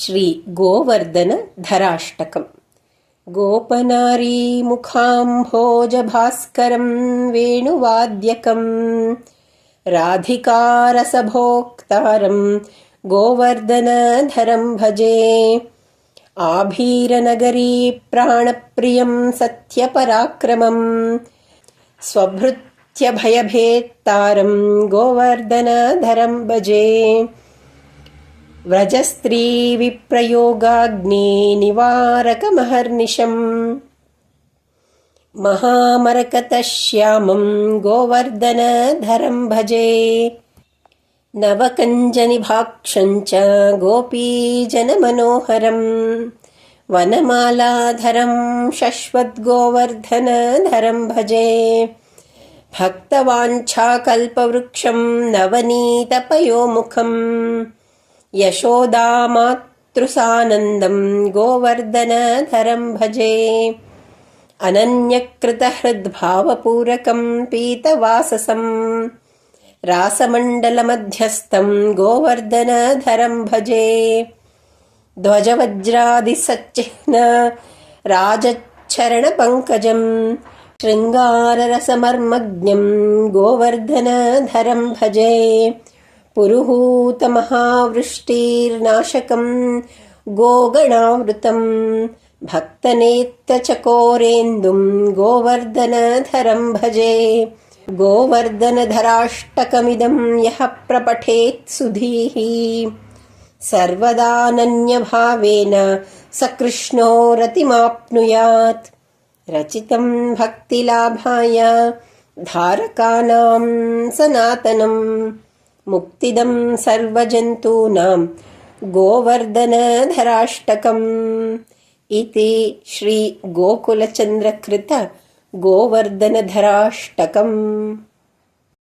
श्रीगोवर्धनधराष्टकम् गोपनारीमुखाम्भोजभास्करम् वेणुवाद्यकम् राधिकारसभोक्तारम् गोवर्धनधरम् भजे आभीरनगरी प्राणप्रियम् सत्यपराक्रमम् स्वभृत्यभयभेत्तारम् गोवर्धनधरम् भजे व्रजस्त्रीविप्रयोगाग्ने निवारकमहर्निशम् महामरकतः श्यामम् गोवर्धनधरम् भजे। नवकञ्जनिभाक्षम् च गोपीजनमनोहरम्। वनमालाधरम् शश्वद्गोवर्धनधरम् भजे। भक्तवाञ्छाकल्पवृक्षम् नवनीतपयोमुखम् यशोदामातृसानन्दम् गोवर्धनधरम् भजे। अनन्यकृतहृद्भावपूरकम् पीतवाससम् रासमण्डलमध्यस्थम् गोवर्धनधरम् भजे। ध्वजवज्रादिसच्चिह्न राजच्छरणपङ्कजम् शृङ्गाररसमर्मज्ञम् गोवर्धनधरम् भजे पुरुहूतमहावृष्टिर्नाशकम् गोगणावृतम् भक्तनेत्रचकोरेन्दुम् गोवर्धनधरम् भजे। गोवर्धनधराष्टकमिदम् यः प्रपठेत् सुधीः। सर्वदानन्यभावेन स कृष्णो रतिमाप्नुयात्। रचितम् भक्तिलाभाय धारकानाम् सनातनम् मुक्तिदम् सर्वजन्तूनाम् गोवर्धनधराष्टकम् इति श्रीगोकुलचन्द्रकृत गोवर्धनधराष्टकम्